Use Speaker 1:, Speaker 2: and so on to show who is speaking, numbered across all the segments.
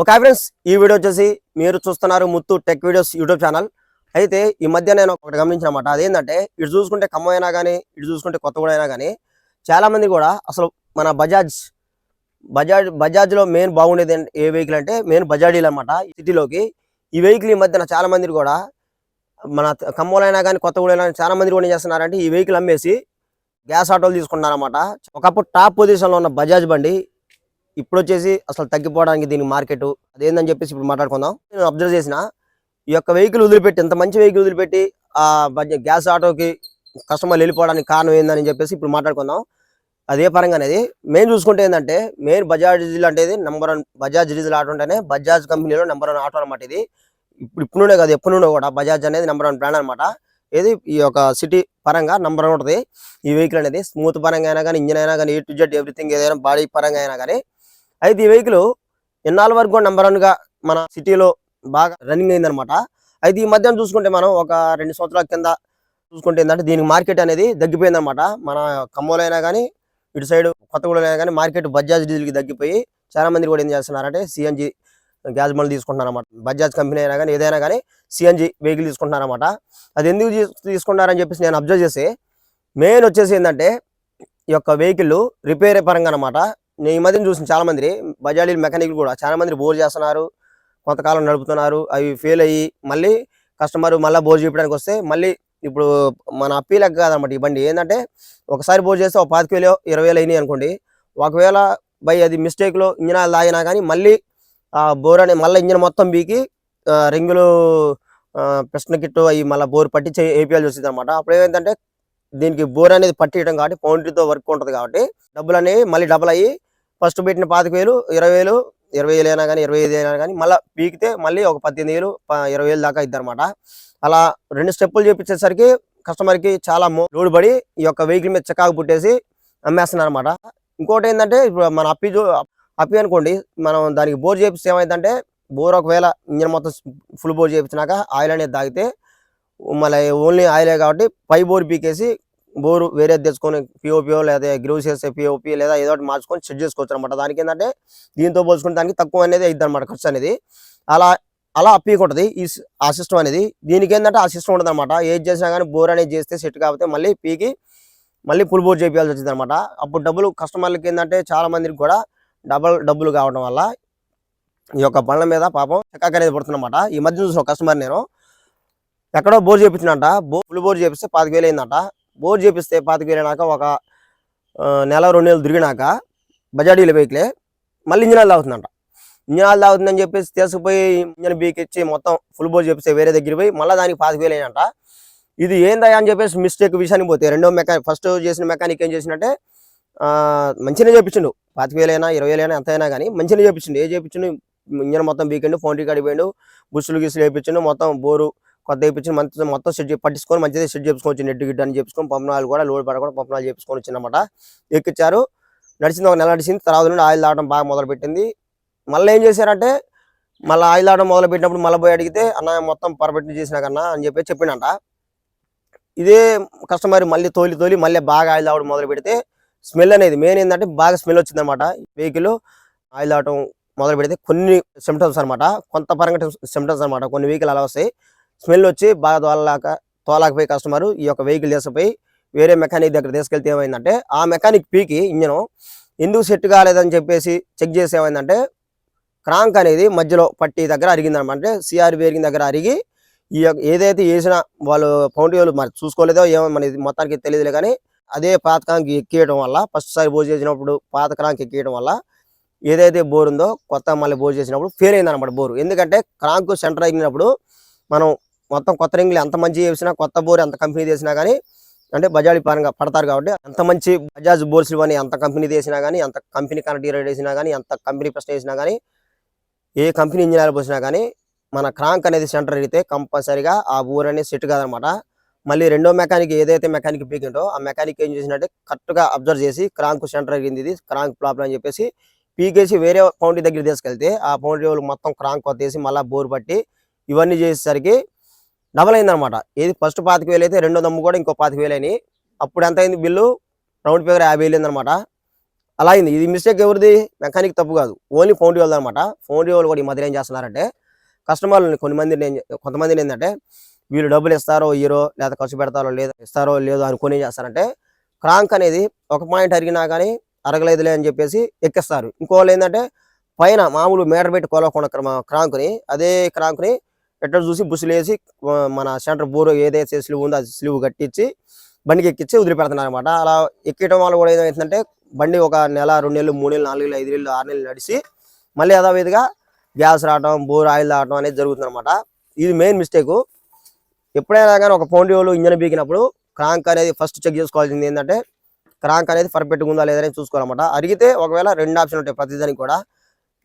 Speaker 1: Okay friends ఈ video వచ్చేసి మీరు చూస్తున్నారు Muthu tech videos YouTube channel. అయితే ఈ మధ్య నేను ఒకటి గమనించినమాట అదేంటంటే ఇటు చూసుకుంటే ఖమ్మం అయినా కానీ ఇటు చూసుకుంటే కొత్తగూడ అయినా కానీ చాలామంది కూడా అసలు మన బజాజ్ బజాజ్ బజాజ్లో మెయిన్ బాగుండేది ఏ వెహికల్ అంటే మెయిన్ బజాజీలు అనమాట సిటీలోకి. ఈ వెహికల్ ఈ మధ్యన చాలామంది కూడా మన ఖమ్మంలో అయినా కానీ కొత్తగూడ అయినా చాలా మంది కూడా ఏం చేస్తున్నారంటే ఈ వెహికల్ అమ్మేసి గ్యాస్ ఆటోలు తీసుకుంటున్నారన్నమాట. ఒకప్పుడు టాప్ పొజిషన్లో ఉన్న బజాజ్ బండి ఇప్పుడు వచ్చేసి అసలు తగ్గిపోవడానికి దీని మార్కెట్ అదేందని చెప్పేసి ఇప్పుడు మాట్లాడుకుందాం. నేను అబ్జర్వ్ చేసిన ఈ యొక్క వెహికల్ వదిలిపెట్టి ఇంత మంచి వెహికల్ వదిలిపెట్టి ఆ గ్యాస్ ఆటోకి కస్టమర్లు వెళ్ళిపోవడానికి కారణం ఏందని చెప్పేసి ఇప్పుడు మాట్లాడుకుందాం. అదే పరంగా అనేది మెయిన్ చూసుకుంటే ఏంటంటే మెయిన్ బజాజ్ డీజిల్ అంటే number one Bajaj diesel auto అంటేనే బజాజ్ కంపెనీలో నెంబర్ వన్ ఆటో అనమాట ఇది. ఇప్పుడు ఇప్పుడు నుండే కాదు ఎప్పుడు నుండో కూడా బజాజ్ అనేది నెంబర్ వన్ బ్రాండ్ అనమాట ఇది ఈ యొక్క సిటీ పరంగా నెంబర్ వన్ ఉంటుంది. ఈ వెహికల్ అనేది స్మూత్ పరంగా అయినా కానీ ఇంజిన్ అయినా కానీ ఏ టు జెడ్ ఎవ్రీథింగ్ ఏదైనా బాడీ పరంగా అయినా కానీ అయితే ఈ వెహికల్ ఎన్నాళ్ళ వరకు కూడా నెంబర్ వన్గా మన సిటీలో బాగా రన్నింగ్ అయిందనమాట అయితే ఈ మధ్యాహ్నం చూసుకుంటే మనం ఒక రెండు సంవత్సరాల కింద చూసుకుంటే ఏంటంటే దీనికి మార్కెట్ అనేది తగ్గిపోయిందనమాట మన ఖమ్మంలో అయినా కానీ ఇటు సైడ్ కొత్తగూడలో అయినా కానీ మార్కెట్ బజాజ్ డీజిల్కి తగ్గిపోయి చాలా మంది కూడా ఏం చేస్తున్నారంటే సిఎన్జి గ్యాస్ బండ్లు తీసుకుంటున్నారన్నమాట. బజాజ్ కంపెనీ అయినా కానీ ఏదైనా కానీ సిఎన్జి వెహికల్ తీసుకుంటున్నారన్నమాట. అది ఎందుకు తీస్- తీసుకుంటున్నారని చెప్పేసి నేను అబ్జర్వ్ చేసి మెయిన్ వచ్చేసి ఏంటంటే ఈ యొక్క వెహికల్ రిపేర్ పరంగా అనమాట నేను ఈ మధ్యన చూసిన చాలా మంది బజాజీ మెకానిక్లు కూడా చాలా మంది బోర్ చేస్తున్నారు కొంతకాలం నడుపుతున్నారు అవి ఫెయిల్ అయ్యి మళ్ళీ కస్టమర్ మళ్ళీ బోర్ చేయడానికి వస్తే మళ్ళీ ఇప్పుడు మన అప్పీలకు కాదనమాట ఈ బండి. ఏంటంటే ఒకసారి బోర్ చేస్తే ఒక పాతిక వేలు ఇరవై వేలు అయినాయి అనుకోండి. ఒకవేళ బై అది మిస్టేక్లో ఇంజిన్ ఆయిల్ తాగినా కానీ మళ్ళీ ఆ బోర్ అనే మళ్ళీ ఇంజిన్ మొత్తం బీకి రింగులు పిస్టన్ కిట్టు అవి మళ్ళీ బోర్ పట్టి ఏపీఎల్ వచ్చింది అనమాట అప్పుడు ఏమైందంటే దీనికి బోర్ అనేది పట్టియడం కాబట్టి పౌండ్రీతో వర్క్ ఉంటుంది కాబట్టి డబ్బులు అనేవి మళ్ళీ డబుల్ అయ్యి ఫస్ట్ పెట్టిన పాతిక వేలు ఇరవై వేలు ఇరవై వేలు అయినా కానీ ఇరవై ఐదు అయినా కానీ మళ్ళీ పీకితే మళ్ళీ ఒక పద్దెనిమిది వేలు ప- ఇరవై వేలు దాకా ఇద్దరు అలా రెండు స్టెప్పులు చేపించేసరికి కస్టమర్కి చాలా లోడ్ పడి ఈ యొక్క వెహికల్ మీద చికాకు పుట్టేసి అమ్మేస్తున్నారు అనమాట ఇంకోటి ఏంటంటే ఇప్పుడు మన అప్పి చూ అప్పి అనుకోండి మనం దానికి బోర్ చేపిస్తే ఏమైందంటే బోర్ ఒకవేళ ఇంజన్ మొత్తం ఫుల్ బోర్ చేపించినాక ఆయిల్ అనేది తాగితే మళ్ళీ ఓన్లీ ఆయిలే కాబట్టి పై బోర్ పీకేసి బోరు వేరే తెచ్చుకొని పిఓపిఓ లేదా గ్రూస్ చేసే పిఓపి లేదా ఏదో ఒకటి మార్చుకొని సెట్ చేసుకోవచ్చు అనమాట దానికి ఏంటంటే దీంతో పోల్చుకుంటే దానికి తక్కువ అనేది అయింది అనమాట ఖర్చు అనేది. అలా అలా అప్పీకుంటుంది ఈ ఆ సిస్టమ్ అనేది. దీనికి ఏంటంటే ఆ సిస్టమ్ ఉంటుంది అనమాట ఏది చేసినా కానీ బోర్ అనేది చేస్తే సెట్ కాకపోతే మళ్ళీ పీకి మళ్ళీ ఫుల్ బోర్ చేయాల్సి వచ్చింది అనమాట అప్పుడు డబ్బులు కస్టమర్లకి ఏంటంటే చాలా మందికి కూడా డబల్ డబ్బులు కావడం వల్ల ఈ యొక్క పనుల మీద పాపం చెక్కాక అనేది పడుతుందన్నమాట. ఈ మధ్య చూసిన కస్టమర్ నేను ఎక్కడో బోర్ చేపించినట్ట బో ఫుల్ బోర్ చేపిస్తే పాతిక వేలు అయిందట. బోర్ చేపిస్తే పాతికి వెళ్ళినాక ఒక నెల రెండు నెలలు తిరిగినాక బజాడీల బైక్లే మళ్ళీ ఇంజనాలు తాగుతుందంట. ఇంజనాలు తాగుతుందని చెప్పేసి తీసుకుపోయి ఇంజన్ బీక్ ఇచ్చి మొత్తం ఫుల్ బోర్ చేపిస్తే వేరే దగ్గర పోయి మళ్ళీ దానికి పాతిక వేలు ఇది ఏందయ్యా అని చెప్పేసి మిస్టేక్ విషయానికి పోతే రెండో మెకానిక్ ఫస్ట్ చేసిన మెకానిక్ ఏం చేసినట్టే మంచిగా మంచిగానే చేపించిండు. పాతిక వేలైనా ఇరవై వేలైనా ఎంత అయినా కానీ మంచిగానే చేపించిండు. ఏ చేపించిండు? ఇంజన్ మొత్తం బీకండు ఫోన్ టీ పోయిండు బుస్సులు గిస్సులు వేయించిండు మొత్తం బోరు కొత్త వేయించి మొత్తం మొత్తం సెట్ పట్టించుకొని మంచిది సెట్ చేసుకోవచ్చు నెట్ గిడ్డ అని చెప్పుకొని పంపనాలు కూడా లోడ్ పడకుండా పంపనాలు చేసుకొని వచ్చిందన్నమాట. ఎక్కిచ్చారు. నడిచింది ఒక నెల నడిచింది. తర్వాత నుండి ఆయిల్ తాగడం బాగా మొదలు పెట్టింది మళ్ళీ ఏం చేశారంటే మళ్ళీ ఆయిల్ తాగడం మొదలు పెట్టినప్పుడు మళ్ళీ పోయి అడిగితే అన్న మొత్తం పర్ఫెక్ట్ చేసినా కన్నా అని చెప్పి చెప్పిండంట. ఇదే కస్టమర్ మళ్ళీ తోలి తోలి మళ్ళీ బాగా ఆయిల్ తాగడం మొదలు పెడితే స్మెల్ అనేది మెయిన్ ఏంటంటే బాగా స్మెల్ వచ్చిందనమాట వెహికల్ ఆయిల్ తాగడం మొదలు పెడితే కొన్ని సిమ్టమ్స్ అనమాట కొంత పరంగా సిమ్టమ్స్ అనమాట కొన్ని వెహికల్ అలా వస్తాయి. స్మెల్ వచ్చి బాగా తోలలేక తోలకపోయి కస్టమర్ ఈ యొక్క వెహికల్ తీసుకుపోయి వేరే మెకానిక్ దగ్గర తీసుకెళ్తే ఏమైందంటే ఆ మెకానిక్ పీకి ఇంజన్ ఎందుకు సెట్ కాలేదని చెప్పేసి చెక్ చేసి ఏమైందంటే క్రాంక్ అనేది మధ్యలో పట్టి దగ్గర అరిగిందనమాట. అంటే సిఆర్ బేరింగ్ దగ్గర అరిగి ఈ ఏదైతే వేసిన వాళ్ళు పౌంటీ వాళ్ళు మరి చూసుకోలేదో ఏమో మన మొత్తానికి తెలియదులే కానీ అదే పాత క్రాంక్ ఎక్కియడం వల్ల ఫస్ట్ సారి భోజనం చేసినప్పుడు పాత క్రాంక్ ఎక్కియడం వల్ల ఏదైతే బోర్ ఉందో కొత్త మళ్ళీ బోర్ చేసినప్పుడు ఫెయిల్ అయింది అనమాట బోర్. ఎందుకంటే క్రాంక్ సెంటర్ అయినప్పుడు మనం మొత్తం కొత్త రింగ్లు ఎంత మంచి చేసినా కొత్త బోర్ ఎంత కంపెనీ చేసినా కానీ అంటే బజాజ్ పరంగా పడతారు కాబట్టి ఎంత మంచి బజాజ్ బోర్స్ ఇవన్నీ ఎంత కంపెనీ చేసినా కానీ ఎంత కంపెనీ కనెక్ట్ రేట్ వేసినా కానీ ఎంత కంపెనీ ప్రశ్న వేసినా కానీ ఏ కంపెనీ ఇంజనీర్ పోసినా కానీ మన క్రాంక్ అనేది సెంటర్ అయితే కంపల్సరీగా ఆ బోర్ అనేది సెట్ కాదనమాట. మళ్ళీ రెండో మెకానిక్ ఏదైతే మెకానిక్ పీకింటో ఆ మెకానిక్ ఏం చేసినట్టే కరెక్ట్గా అబ్జర్వ్ చేసి క్రాంక్ సెంటర్ అయింది ఇది క్రాంక్ ప్రాబ్లం అని చెప్పేసి పీకేసి వేరే పౌండరీ దగ్గర తీసుకెళ్తే ఆ పౌండరీ వాళ్ళు మొత్తం క్రాంక్ కొత్తేసి మళ్ళీ బోర్ పట్టి ఇవన్నీ చేసేసరికి డబల్ అయిందనమాట ఏది ఫస్ట్ పాతిక వేలు అయితే రెండో దమ్ము కూడా ఇంకో పాతిక వేలు అయినాయి. అప్పుడు ఎంత అయింది బిల్లు? రౌండ్ ఫిగర్ యాభై వేలు అలా అయింది. ఇది మిస్టేక్ ఎవరిది? మెకానిక్ తప్పు కాదు. ఓన్లీ ఫౌండీ వాళ్ళు అనమాట ఫౌండీ వాళ్ళు కూడా ఈ మధ్యలో ఏం చేస్తున్నారంటే కస్టమర్లని కొన్ని మంది కొంతమంది ఏంటంటే వీళ్ళు డబ్బులు ఇస్తారో ఇయ్యరో లేదా ఖర్చు పెడతారో లేదా ఇస్తారో లేదో అనుకుని ఏం చేస్తారంటే క్రాంక్ అనేది ఒక పాయింట్ అరిగినా కానీ అరగలేదులే అని చెప్పేసి ఎక్కిస్తారు. ఇంకోళ్ళు ఏంటంటే పైన మామూలు మీటర్ పెట్టి కొలవకుండా క్రాంక్ని అదే క్రాంక్ని ఎట్లా చూసి బుసులేసి మన సెంటర్ బోర్ ఏదైతే స్లీవ్ ఉందో అది స్లీవ్ కట్టించి బండికి ఎక్కించి వదిలిపెడుతున్నారు అనమాట అలా ఎక్కడం వల్ల కూడా ఏమైందంటే బండి ఒక నెల రెండు నెలలు మూడు నెలలు నాలుగు నెలలు ఐదు నెలలు ఆరు నెలలు నడిచి మళ్ళీ యథావిధిగా గ్యాస్ రావడం బోర్ ఆయిల్ రావడం అనేది జరుగుతుంది అనమాట ఇది మెయిన్ మిస్టేక్. ఎప్పుడైనా కానీ ఒక ఫోన్ ఇంజన్ బీకినప్పుడు క్రాంక్ అనేది ఫస్ట్ చెక్ చేసుకోవాల్సింది ఏంటంటే క్రాంక్ అనేది పర్ఫెక్ట్గా ఉందా లేదా అని చూసుకోవాలన్నమాట. అడిగితే ఒకవేళ రెండు ఆప్షన్ ఉంటాయి ప్రతిదానికి కూడా.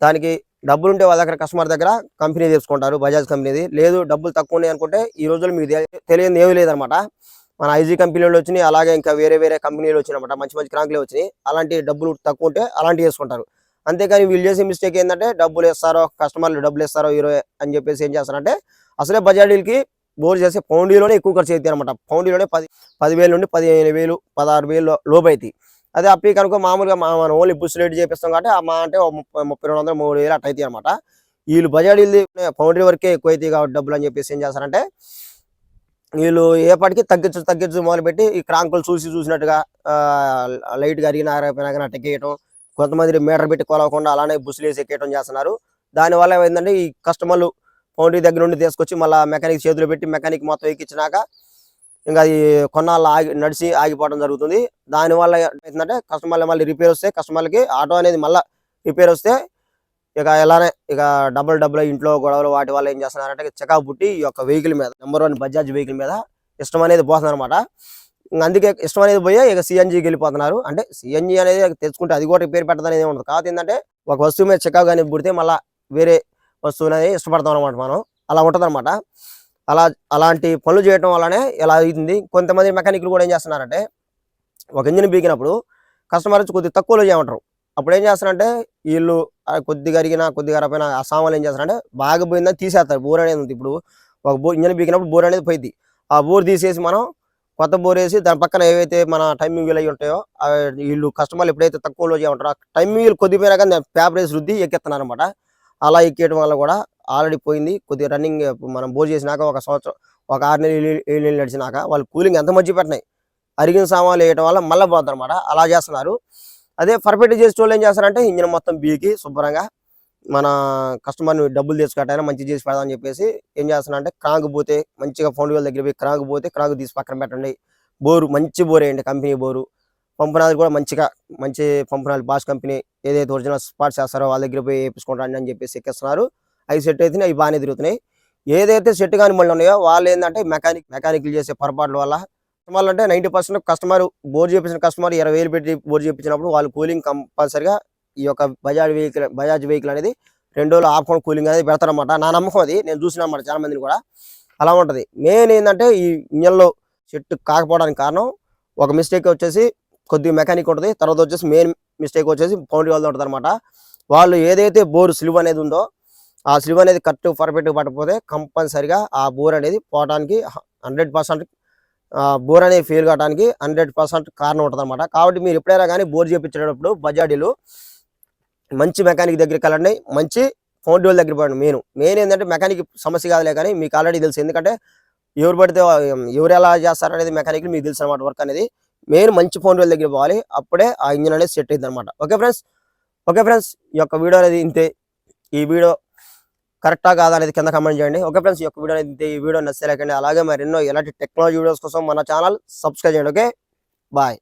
Speaker 1: దానికి డబ్బులు ఉంటే వాళ్ళ దగ్గర కస్టమర్ దగ్గర కంపెనీ తీసుకుంటారు బజాజ్ కంపెనీది లేదు డబ్బులు తక్కువ ఉన్నాయి అనుకుంటే ఈ రోజుల్లో మీకు తెలియదు ఏమీ లేదనమాట. మన ఐజీ కంపెనీలు వచ్చినాయి అలాగే ఇంకా వేరే వేరే కంపెనీలు వచ్చినాయన్నమాట మంచి మంచి క్రాంక్లే వచ్చినాయి. అలాంటి డబ్బులు తక్కువ ఉంటే అలాంటివి చేసుకుంటారు అంతేకాని వీళ్ళు చేసే మిస్టేక్ ఏంటంటే డబ్బులు ఇస్తారో కస్టమర్లు డబ్బులు ఇస్తారో ఈరో అని చెప్పేసి ఏం చేస్తారంటే అసలే బజాడీలకి బోర్ చేసే పౌండీలోనే ఎక్కువ ఖర్చు అవుతాయి అనమాట పౌండీలోనే పది పదివేలు నుండి పదిహేను వేలు పదహారు వేలు లోపు అవుతాయి అదే అప్పి కనుక మామూలుగా మా- మనం ఓన్లీ బుష్ రేట్ చేపిస్తాం కాబట్టి మా అంటే ముప్పై ముప్పై రెండు వందలు మూడు వేలు అట్ట అవుతాయి అనమాట వీళ్ళు బజాడీలది ఫౌండరీ వరకే ఎక్కువ అవుతాయి కాబట్టి డబ్బులు అని చెప్పేసి ఏం చేస్తారంటే వీళ్ళు ఏపటికి తగ్గించు తగ్గించు మొదలుపెట్టి ఈ క్రాంకులు చూసి చూసినట్టుగా లైట్గా అరిగిన ఆరైపోయినా కానీ ఎక్కేయటం. కొంతమంది మీటర్ పెట్టి కొలవకుండా అలానే బుస్సులు వేసి ఎక్కేయటం చేస్తున్నారు. దానివల్ల ఏంటంటే ఈ కస్టమర్లు ఫౌండరీ దగ్గర నుండి తీసుకొచ్చి మళ్ళీ మెకానిక్ చేతిలో పెట్టి మెకానిక్ మొత్తం ఎక్కించినాక ఇంకా అది కొన్నాళ్ళు ఆగి నడిచి ఆగిపోవడం జరుగుతుంది. దానివల్ల ఏంటంటే కస్టమర్లు మళ్ళీ రిపేర్ వస్తే కస్టమర్లకి ఆటో అనేది మళ్ళీ రిపేర్ వస్తే ఇక ఎలానే ఇక డబ్బులు డబ్బులు ఇంట్లో గొడవలు వాటి వల్ల ఏం చేస్తున్నారంటే చెకాప్ పుట్టి ఈ యొక్క వెహికల్ మీద నెంబర్ వన్ బజాజ్ వెహికల్ మీద ఇష్టం అనేది పోతుంది అనమాట అందుకే ఇష్టం అనేది పోయి ఇక సిఎన్జికి వెళ్ళిపోతున్నారు. అంటే సిఎన్జి అనేది తెచ్చుకుంటే అది కూడా రిపేర్ పెట్టదు అనేది ఉండదు. కాకపోతే ఏంటంటే ఒక వస్తువు మీద చెకాప్ కానీ పుడితే మళ్ళీ వేరే వస్తువు అనేది ఇష్టపడతాం అనమాట మనం. అలా ఉంటుంది అలా అలాంటి పనులు చేయడం వల్లనే ఇలా అవుతుంది. కొంతమంది మెకానిక్లు కూడా ఏం చేస్తున్నారంటే ఒక ఇంజిన్ బీకినప్పుడు కస్టమర్ వచ్చి కొద్దిగా తక్కువలో చేయమంటారు. అప్పుడు ఏం చేస్తారంటే వీళ్ళు కొద్దిగా అరిగినా కొద్దిగా అరపోయినా ఆ సామాన్లు ఏం చేస్తారంటే బాగా పోయిందని తీసేస్తారు. బోర్ అనేది ఉంది. ఇప్పుడు ఒక బోర్ ఇంజన్ బీకినప్పుడు బోర్ అనేది పోయింది. ఆ బోర్ తీసేసి మనం కొత్త బోర్ వేసి దాని పక్కన ఏవైతే మన టైమింగ్ వీలు అయి ఉంటాయో వీళ్ళు కస్టమర్లు ఎప్పుడైతే తక్కువలో చేయమంటారో టైమింగ్ వీలు కొద్దిపోయినా కానీ పేపర్ వేసి రుద్ది ఎక్కిస్తున్నారు అనమాట అలా ఎక్కేయడం వల్ల కూడా ఆల్రెడీ పోయింది. కొద్దిగా రన్నింగ్ మనం బోర్ చేసినాక ఒక సంవత్సరం ఒక ఆరు నెలలు ఏడు- నెలలు నడిచినాక వాళ్ళు కూలింగ్ ఎంత మంచి పెట్టినాయి. అరిగిన సామాన్లు వేయటం వల్ల మళ్ళీ పోతుంది అనమాట అలా చేస్తున్నారు. అదే పర్ఫెక్ట్ చేసే వాళ్ళు ఏం చేస్తారంటే ఇంజిన్ మొత్తం బీకి శుభ్రంగా మన కస్టమర్ని డబ్బులు తీసుకుంటాయినా మంచి చేసి పెడదామని చెప్పేసి ఏం చేస్తున్నారంటే క్రాంక్ పోతే మంచిగా ఫోన్ వేల దగ్గర పోయి క్రాంక్ పోతే క్రాంక్ తీసి పక్కన పెట్టండి. బోరు మంచి బోర్ వేయండి కంపెనీ బోరు. పంపునాది కూడా మంచిగా మంచి పంపునాది బాష్ కంపెనీ ఏదైతే ఒరిజినల్ స్పాట్స్ చేస్తారో వాళ్ళ దగ్గర పోయి వేపించుకుంటాండి అని చెప్పేసి ఎక్కిస్తున్నారు. అవి సెట్ అయితే అవి బాగానే తిరుగుతున్నాయి. ఏదైతే సెట్ కాని మళ్ళీ ఉన్నాయో వాళ్ళు ఏంటంటే మెకానిక్ మెకానిక్లు చేసే పొరపాట్ల వల్ల. కస్టమర్లు అంటే నైంటీ పర్సెంట్ కస్టమర్ బోర్ చేపించిన కస్టమర్ ఇరవై వేలు పెట్టి బోర్డు చేపించినప్పుడు వాళ్ళు కూలింగ్ కంపల్సరిగా ఈ యొక్క బజాజ్ వెహికల్ బజాజ్ వెహికల్ అనేది రెండు రోజులు ఆపుకొని కూలింగ్ అనేది పెడతారనమాట నా నమ్మకం అది. నేను చూసిన అనమాట చాలా మందిని కూడా. అలా ఉంటది. మెయిన్ ఏంటంటే ఈ ఇంజన్లో సెట్ కాకపోవడానికి కారణం ఒక మిస్టేక్ వచ్చేసి కొద్దిగా మెకానిక్ ఉంటుంది. తర్వాత వచ్చేసి మెయిన్ మిస్టేక్ వచ్చేసి పౌండరీ వాళ్ళది ఉంటుంది అనమాట వాళ్ళు ఏదైతే బోర్ స్లివ్ అనేది ఉందో ఆ స్లివ్ అనేది కరెక్ట్ పర్ఫెక్ట్గా పట్టకపోతే కంపల్సరిగా ఆ బోర్ అనేది పోవడానికి హండ్రెడ్ పర్సెంట్ బోర్ అనేది ఫెయిల్ కావడానికి హండ్రెడ్ పర్సెంట్ కారణం ఉంటుంది అనమాట కాబట్టి మీరు ఎప్పుడైనా కానీ బోర్ చేయించేటప్పుడు బజాడీలు మంచి మెకానిక్ దగ్గరికి వెళ్ళండి. మంచి ఫోన్ డోల్ దగ్గర పోండి. మెయిన్ మెయిన్ ఏంటంటే మెకానిక్ సమస్య కాదులే కానీ మీకు ఆల్రెడీ తెలుసు. ఎందుకంటే ఎవరు పడితే ఎవరు ఎలా చేస్తారు అనేది మెకానిక్ మీకు తెలుసు అనమాట వర్క్ అనేది. మెయిన్ మంచి ఫోన్ డోల్ దగ్గర పోవాలి. అప్పుడే ఆ ఇంజిన్ అనేది సెట్ అయింది అనమాట ఓకే ఫ్రెండ్స్? ఓకే ఫ్రెండ్స్ ఈ యొక్క వీడియో అనేది ఇంతే. ఈ వీడియో కరెక్టా కాదా అనేది కింద కమెంట్ చేయండి. ఓకే ఫ్రెండ్స్ ఈ యొక్క వీడియో అనేది ఈ వీడియో నచ్చలేకండి అలాగే మరెన్నో ఇలాంటి టెక్నాలజీ వీడియోస్ కోసం మన ఛానల్ సబ్స్క్రైబ్ చేయండి. ఓకే? బాయ్